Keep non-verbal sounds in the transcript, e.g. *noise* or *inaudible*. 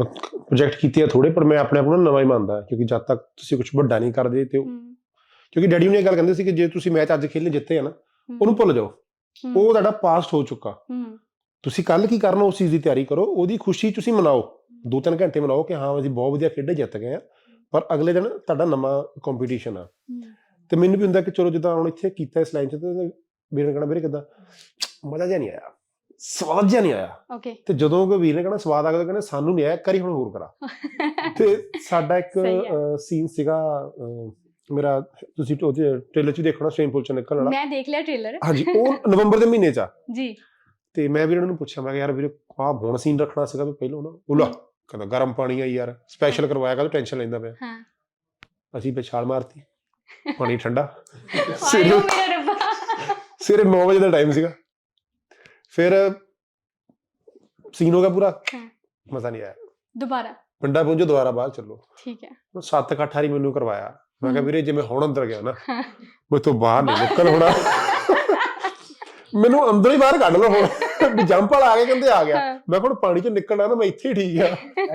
Project ਕੀਤੇ ਆ ਥੋੜੇ ਪਰ ਮੈਂ ਆਪਣੇ ਆਪ ਨੂੰ ਨਵਾਂ ਹੀ ਮੰਨਦਾ ਕਿਉਂਕਿ ਜਦ ਤੱਕ ਤੁਸੀਂ ਕੁਝ ਵੱਡਾ ਨਹੀਂ ਕਰਦੇ ਤੇ ਕਿਉਂਕਿ ਡੈਡੀ ਨੇ ਇਹ ਗੱਲ ਕਹਿੰਦੇ ਸੀ ਕਿ ਜੇ ਤੁਸੀਂ ਮੈਚ ਅੱਜ ਖੇਲਣੇ ਜਿੱਤੇ ਆ ਨਾ ਉਹਨੂੰ ਭੁੱਲ ਜਾਓ। ਉਹ ਤੁਹਾਡਾ ਪਾਸਟ ਹੋ ਚੁੱਕਾ। ਤੁਸੀਂ ਕੱਲ ਕੀ ਕਰਨਾ ਉਸ ਚੀਜ਼ ਦੀ ਤਿਆਰੀ ਕਰੋ ਉਹਦੀ ਖੁਸ਼ੀ ਤੁਸੀਂ ਮਨਾਓ। ਦੋ ਤਿੰਨ ਘੰਟੇ ਮਨਾਓ ਕਿ ਹਾਂ ਅਸੀਂ ਬਹੁਤ ਵਧੀਆ ਖੇਡੇ ਜਿੱਤ ਗਏ ਆ। ਪਰ ਅਗਲੇ ਦਿਨ ਤੁਹਾਡਾ ਨਵਾਂ ਕੰਪੀਟੀਸ਼ਨ ਆ। ਤੇ ਮੈਨੂੰ ਵੀ ਹੁੰਦਾ ਕਿ ਚਲੋ ਜਿੱਦਾਂ ਹੁਣ ਇੱਥੇ ਕੀਤਾ ਇਸ ਲਾਈਨ 'ਚ ਤੇ ਨੇ ਕਹਣਾ ਵੀਰੇ ਕਿਦਾਂ? ਮਜ਼ਾ ਜਿਹਾ ਨਹੀਂ ਆਇਆ। ਸਵਾਦ ਜਿਹਾ ਨਹੀਂ ਆਇਆ। ਓਕੇ ਤੇ ਜਦੋਂ ਕੋਈ ਵੀਰ ਨੇ ਕਹਣਾ ਸਵਾਦ ਆ ਗਿਆ ਕਹਿੰਦੇ ਸਾਨੂੰ ਨਹੀਂ ਆਇਆ ਕਰੀ ਹੁਣ ਹੋਰ ਕਰਾ। ਤੇ *laughs* ਸਾਡਾ ਇੱਕ। ਸੀਨ ਸੀਗਾ ਮੇਰਾ ਤੁਸੀਂ ਉਹਦੇ ਟ੍ਰੇਲਰ 'ਚ ਦੇਖਣਾ ਸਵਿਮਿੰਗ ਪੂਲ 'ਚ ਨਿਕਲਣ ਵਾਲਾ। ਮੈਂ ਦੇਖ ਲਿਆ ਟ੍ਰੇਲਰ ਹਾਂਜੀ ਉਹ ਨਵੰਬਰ ਦੇ ਮਹੀਨੇ 'ਚ ਆ। ਜੀ। ਤੇ ਮੈਂ ਵੀਰ ਨੂੰ ਪੁੱਛਿਆ ਮੈਂ ਕਿਹਾ ਯਾਰ ਵੀਰੇ ਆਹ ਹੁਣ ਸੀਨ ਰੱਖਣਾ ਸੀਗਾ ਵੀ ਪਹਿਲਾਂ ਨਾ ਉਹ ਲਾ ਕਹਿੰਦਾ ਗਰਮ ਪਾਣੀ ਆ ਯਾਰ ਸਪੈਸ਼ਲ ਕਰਵਾਇਆ ਕਹਿੰਦਾ ਟੈਨਸ਼ਨ ਲੈਂਦਾ ਪਿਆ। ਹਾਂ। ਅਸੀਂ ਤੇ ਛਾਲ ਮਾਰਤੀ ਪਾਣੀ *laughs* ਠੰਡਾ। ਸਵੇਰੇ 9 ਵਜੇ ਦਾ ਟਾਈਮ ਸੀਗਾ। ਫਿਰ ਸੀਨ ਹੋ ਗਿਆ ਪੂਰਾ। ਹਾਂ। ਮਜ਼ਾ ਨਹੀਂ ਆਇਆ। ਦੁਬਾਰਾ। ਪਿੰਡਾ ਪਹੁੰਚੋ ਦੁਬਾਰਾ ਬਾਹਰ ਚੱਲੋ। ਠੀਕ ਹੈ। ਉਹ ਸੱਤ ਇਕੱਠ ਵਾਰੀ ਮੈਨੂੰ ਕਰਵਾਇਆ। ਮੈਂ ਕਿਹਾ। ਵੀਰੇ ਜੇ ਮੈਂ ਹੁਣ ਅੰਦਰ ਗਿਆ ਨਾ ਹਾਂ। ਮੈਂ ਤੋਂ ਬਾਹਰ ਨਹੀਂ ਨਿਕਲ ਹੋਣਾ ਮੈਨੂੰ ਅੰਦਰ ਹੀ ਬਾਹਰ ਕੱਢ ਲਓ ਹੁਣ। ਵੀ ਜੰਪ ਵਾਲਾ ਆ ਗਿਆ ਕਹਿੰਦੇ ਆ ਗਿਆ। ਹਾਂ। ਮੈਂ ਕਿਹਾ ਹੁਣ ਪਾਣੀ ਚੋਂ ਨਿਕਲਣਾ ਨਾ ਮੈਂ ਇੱਥੇ ਹੀ ਠੀਕ ਆ।